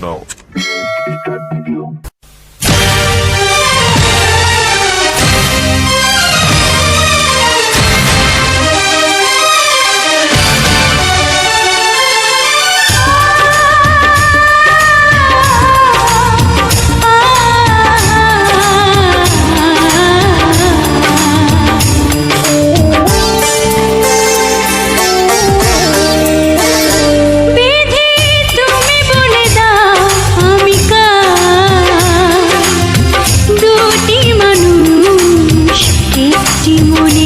No. 你。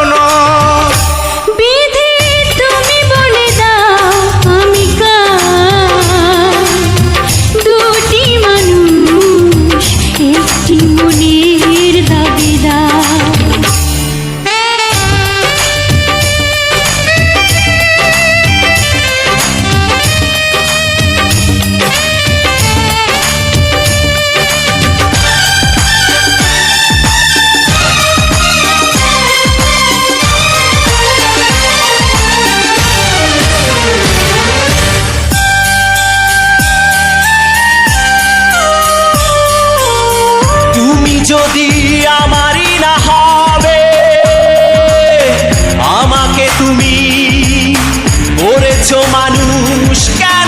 মানুষ কেন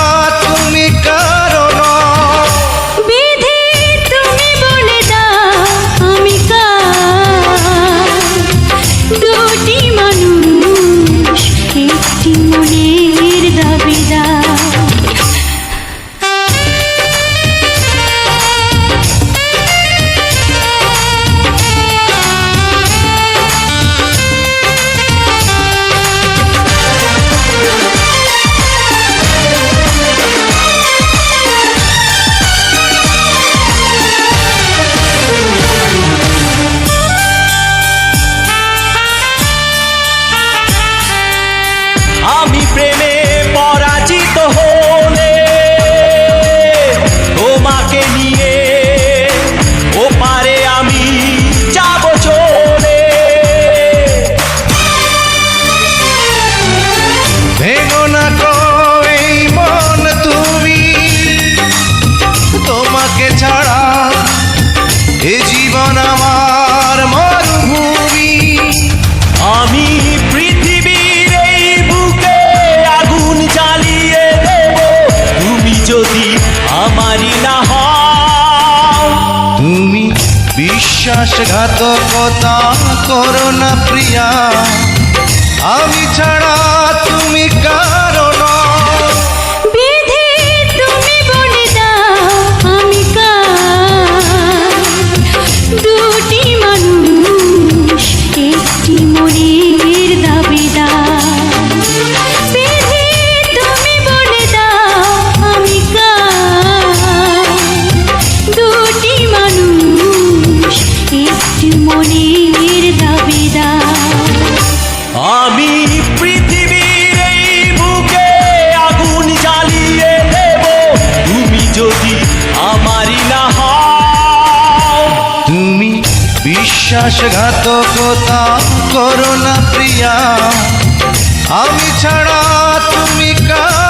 ছাড়া এ জীবন আমার মরুভূমি। আমি পৃথিবীর এই বুকে আগুন জ্বালিয়ে দেব। তুমি যদি আমারই না তুমি বিশ্বাসঘাতকতা করো না প্রিয়া। বিনাশঘাতকতা করো না প্রিয়া। আমি ছাড়া তুমি কা